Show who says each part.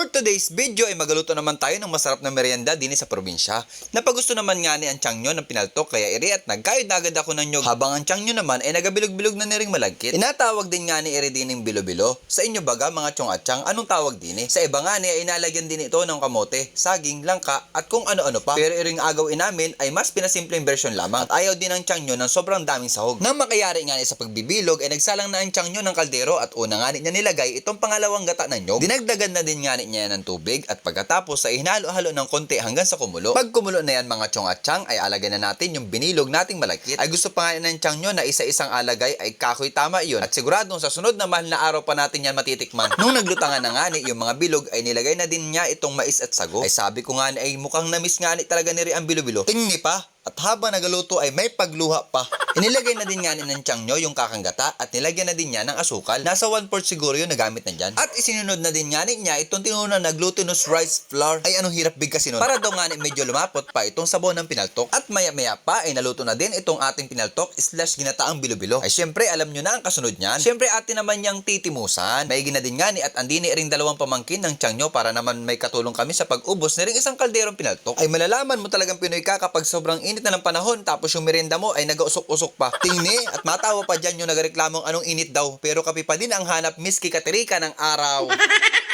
Speaker 1: For today's video ay magaluto naman tayo ng masarap na merienda din sa probinsya. Napagusto naman nga ni ang tiyang nyo ng pinaltok kaya iri at nagkayod na agad ako ng nyog habang ang tiyang nyo naman ay nagabilog-bilog na niring malagkit. Inatawag din nga ni iri din ng bilo-bilo. Sa inyo baga mga tiyong at tiyang anong tawag din eh? Sa iba nga ni ay inalagyan din ito ng kamote, saging, langka at kung ano-ano pa. Pero iring agawin namin ay mas pinasimpleng version lamang at ayaw din ng tiyang nyo ng sobrang daming sahog. Nang makayari nga ni sa pagbibilog ay nagsalang na ang tiyang nyo ng kaldero at una nga ni niya nilagay itong pangalawang gata ng nyog. Dinagdagan na din nga ni niya ng tubig at pagkatapos ay hinalo-halo ng konti hanggang sa kumulo. Pag kumulo na yan mga tiyong at tiyang ay alagay na natin yung binilog nating malakit. Ay gusto pa nga ng tiyang nyo na isa-isang alagay ay kakoy tama iyon. At siguradong sa sunod na mahal na araw pa natin yan matitikman. Nung naglutangan na nga ni yung mga bilog ay nilagay na din niya itong mais at sago. Ay sabi ko nga ni ay mukhang namis nga ni talaga ni ang bilo-bilo. Tingni pa at habang nagaluto ay may pagluha pa. Inilagay na din nga ni ng tiyang nyo yung kakanggata at nilagyan na din niya ng asukal. Nasa 1 4 siguro yung nagamit na dyan. At isinunod na din nga ni niya itong tinuna na glutinous rice flour. Ay anong hirap big kasi nun. Para daw nga ni medyo lumapot pa itong sabon ng pinaltok. At maya maya pa ay naluto na din itong ating pinaltok slash ginataang bilo-bilo. Ay syempre alam nyo na ang kasunod niyan. Syempre atin naman yung titimusan. May gina din nga ni at andini ring dalawang pamangkin ng tiyang nyo para naman may katulong kami sa pag-ubos na ring isang kalderong pinaltok. Ay malalaman mo talagang Pinoy ka kapag sobrang init na ng panahon tapos yung merienda mo ay nag-usok-usok pa. Tingni at matawa pa dyan yung nagreklamong anong init daw pero kapi pa din ang hanap miski katirika ng araw.